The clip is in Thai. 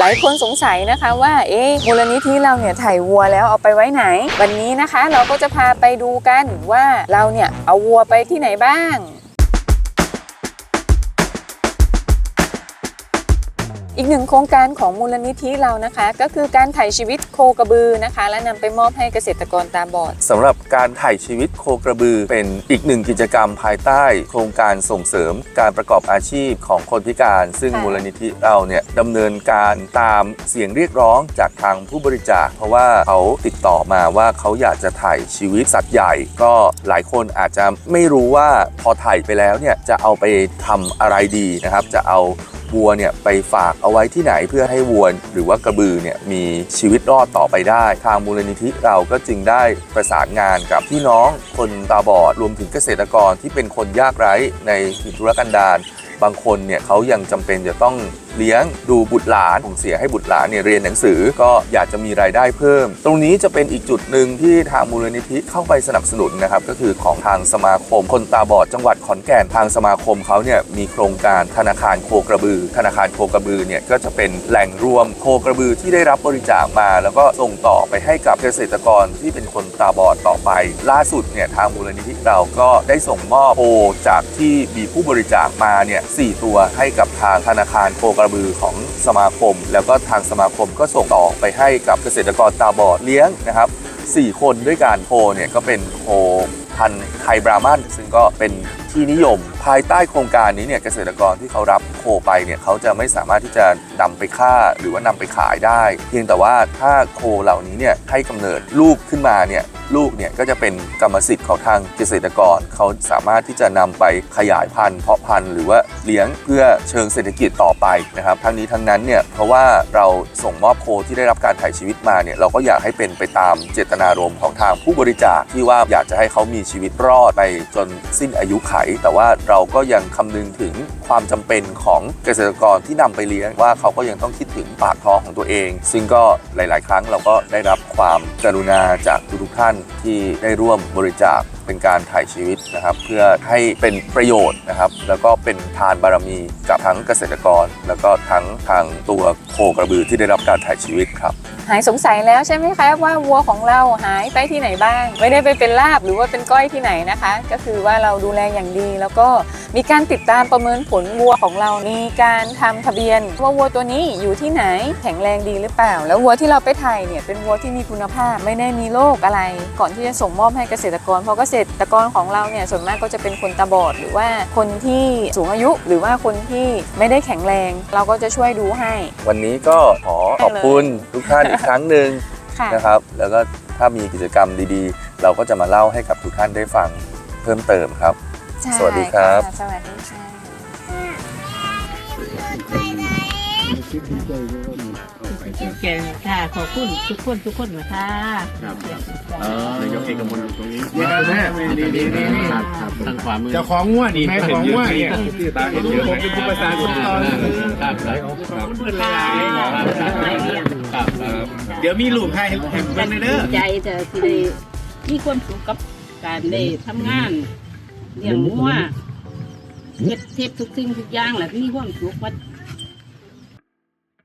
หลายคนสงสัยนะคะว่า เอ๊ะมูลนิธิเราเนี่ยถ่ายวัวแล้วเอาไปไว้ไหน วันนี้นะคะ เราก็จะพาไปดูกันว่าเราเนี่ยเอาวัวไปที่ไหนบ้าง อีกหนึ่งโครงการของมูลนิธิเรานะคะ ก็คือการถ่ายชีวิตโคกระบือนะคะ และนำไปมอบให้เกษตรกรตาบอดสำหรับการถ่ายชีวิตโคกระบือ เป็นอีกหนึ่งกิจกรรมภายใต้ โครงการส่งเสริมการประกอบอาชีพของคนพิการ ซึ่งมูลนิธิเราเนี่ยดำเนินการตามเสียงเรียกร้องจากทางผู้บริจาค เพราะว่าเขาติดต่อมาว่าเขาอยากจะถ่ายชีวิตสัตว์ใหญ่ ก็หลายคนอาจจะไม่รู้ว่าพอถ่ายไปแล้วเนี่ยจะเอาไปทำอะไรดีนะครับ จะเอา วัวเนี่ยไปฝากเอาไว้ที่ไหนเพื่อให้วัวหรือว่ากระบือเนี่ยมีชีวิตรอดต่อไปได้ ทางมูลนิธิเราก็จึงได้ประสานงานกับพี่น้องคนตาบอดรวมถึงเกษตรกรที่เป็นคนยากไร้ในถิ่นทุรกันดาร บางคนเนี่ยเขายังจำเป็นจะต้องเลี้ยงดูบุตรหลานส่งเสียให้บุตรหลานเนี่ยเรียนหนังสือก็อยากจะมีรายได้เพิ่ม ตรงนี้จะเป็นอีกจุดหนึ่งที่ทางมูลนิธิเข้าไปสนับสนุนนะครับก็คือของทางสมาคม คนตาบอดจังหวัดขอนแก่นทางสมาคมเขาเนี่ยมีโครงการธนาคารโคกระบือ ธนาคารโคกระบือเนี่ยก็จะเป็นแหล่งรวมโคกระบือที่ได้รับบริจาคมา แล้วก็ส่งต่อไปให้กับเกษตรกรที่เป็นคนตาบอดต่อไป ล่าสุดเนี่ยทางมูลนิธิเราก็ได้ส่งมอบโคจากที่มีผู้บริจาคมาเนี่ยสี่ตัวให้กับทางธนาคารโคกระบือของสมาคม แล้วก็ทางสมาคมก็ส่งต่อไปให้กับเกษตรกรตาบอดเลี้ยงนะครับ4คนด้วยการโคเนี่ยก็เป็นโค พันธุ์ไทยบรามันซึ่งก็เป็นที่นิยม ภายใต้โครงการนี้เนี่ยเกษตรกรที่เขารับโคไปเนี่ยเขาจะไม่สามารถที่จะนำไปฆ่าหรือว่านำไปขายได้ เพียงแต่ว่าถ้าโคเหล่านี้เนี่ยให้กำเนิดลูกขึ้นมาเนี่ยลูกเนี่ยก็จะเป็นกรรมสิทธิ์ของทางเกษตรกร เขาสามารถที่จะนำไปขยายพันธุ์เพาะพันธุ์หรือว่าเลี้ยงเพื่อเชิงเศรษฐกิจต่อไปนะครับทั้งนี้ทั้งนั้นเนี่ยเพราะว่าเราส่งมอบโคที่ได้รับการถ่ายชีวิตมาเนี่ยเราก็อยากให้เป็นไปตามเจตนารมณ์ของทางผู้บริจาคที่ว่าอยากจะให้เขามีชีวิตรอดไปจนสิ้นอายุไข แต่ว่าเราก็ยังคำนึงถึงความจำเป็นของเกษตรกรที่นำไปเลี้ยงว่าเขาก็ยังต้องคิดถึงปากท้องของตัวเอง ซึ่งก็หลาย ๆ ครั้งเราก็ได้รับความกรุณาจากทุกๆท่านที่ได้ร่วมบริจาคเป็นการถ่ายชีวิตนะครับ เพื่อให้เป็นประโยชน์นะครับ แล้วก็เป็นทานบารมีกับทั้งเกษตรกร แล้วก็ทั้งทางตัวโคกระบือที่ได้รับการถ่ายชีวิตครับ หายสงสัยแล้วใช่ไหมคะว่าวัวของเราหายไปที่ไหนบ้าง ไม่ได้ไปเป็นลาบหรือว่าเป็นก้อยที่ไหนนะคะ ก็คือว่าเราดูแลอย่างดีแล้วก็ มีการติดตามประเมินผลวัวของเรา มีการทำทะเบียนว่าวัวตัวนี้อยู่ที่ไหนแข็งแรงดีหรือเปล่า แล้ววัวที่เราไปถ่ายเนี่ยเป็นวัวที่มีคุณภาพไม่ได้มีโรคอะไร ก่อนที่จะส่งมอบให้เกษตรกร เพราะเกษตรกรของเราเนี่ยส่วนมากก็จะเป็นคนตาบอด หรือว่าคนที่สูงอายุ หรือว่าคนที่ไม่ได้แข็งแรง เราก็จะช่วยดูให้ วันนี้ก็ขอขอบคุณทุกท่านอีกครั้งหนึ่งค่ะนะครับ แล้วก็ถ้ามีกิจกรรมดีๆ เราก็จะมาเล่าให้กับทุกท่านได้ฟังเพิ่มเติมครับ ใช่สวัสดีครับะสวัสดีค่ะแกค่ะ ขอบคุณทุกคนทุกคนนะคะครับครับ เออยกเอกมลตรงนี้เนี่ยแม่ดีดีดีครับครับทางขวามือเจ้าของง่วนี่แม่ของง่วเนี่ยที่ตาเห็นเยอะผมเป็นผู้ประสานคนตอนครับครับเพื่อนหลายครับเดี๋ยวมีลูกให้ให้เบิ่งเลยเด้อใจจะที่ได้มีความสุขกับการได้ทำงาน เลี้ยงงัวเฮ็ดเทปทุกสิ่งทุกอย่างแหละมีความสุขว่า